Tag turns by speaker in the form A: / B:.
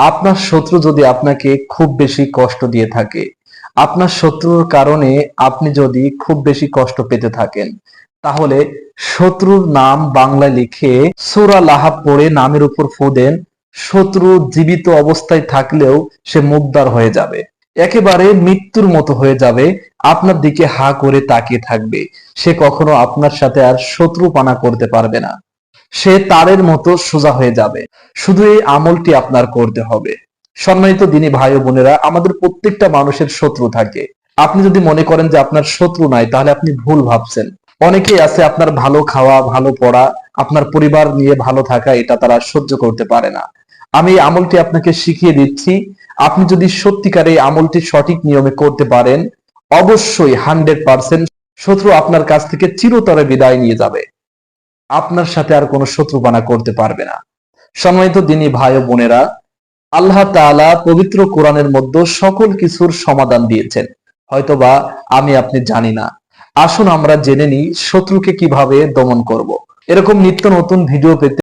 A: আপনার শত্রু যদি আপনাকে খুব বেশি কষ্ট দিয়ে থাকে, আপনার শত্রুর কারণে আপনি যদি খুব বেশি কষ্ট পেতে থাকেন, তাহলে শত্রুর নাম বাংলায় লিখে সুরা লাহাব পড়ে নামের উপর ফু দেন, শত্রু জীবিত অবস্থায় থাকলেও সে মুদ্দার হয়ে যাবে। একেবারে মৃত্যুর মতো হয়ে যাবে, আপনার দিকে হা করে তাকিয়ে থাকবে, সে কখনো আপনার সাথে আর শত্রু পানা করতে পারবে না। সে তারের মতো সোজা হয়ে যাবে। শুধু এই আমলটি আপনার করতে হবে। সম্মানিত দিনী ভাই ও বোনেরা, আমাদের প্রত্যেকটা মানুষের শত্রু থাকে। আপনি যদি মনে করেন যে আপনার শত্রু নাই, তাহলে আপনি ভুল ভাবছেন। অনেকেই আছে আপনার ভালো খাওয়া, ভালো পড়া, আপনার পরিবার নিয়ে ভালো থাকা, এটা তারা সহ্য করতে পারে না। আমি এই আমলটি আপনাকে শিখিয়ে দিচ্ছি, আপনি যদি সত্যিকার এই আমলটি সঠিক নিয়মে করতে পারেন, অবশ্যই হান্ড্রেড পার্সেন্ট শত্রু আপনার কাছ থেকে চিরতরে বিদায় নিয়ে যাবে। আপনার সাথে আর কোনো শত্রুপানা করতে পারবে না। সম্মানিত দিনী ভাই ও বোনেরা, আল্লাহ তালা পবিত্র কোরআনের মধ্যে সকল কিছুর সমাধান দিয়েছেন। হয়তোবা আমি, আপনি জানি না। আসুন আমরা জেনে নিই শত্রুকে কীভাবে দমন করব। এরকম নিত্য নতুন ভিডিও পেতে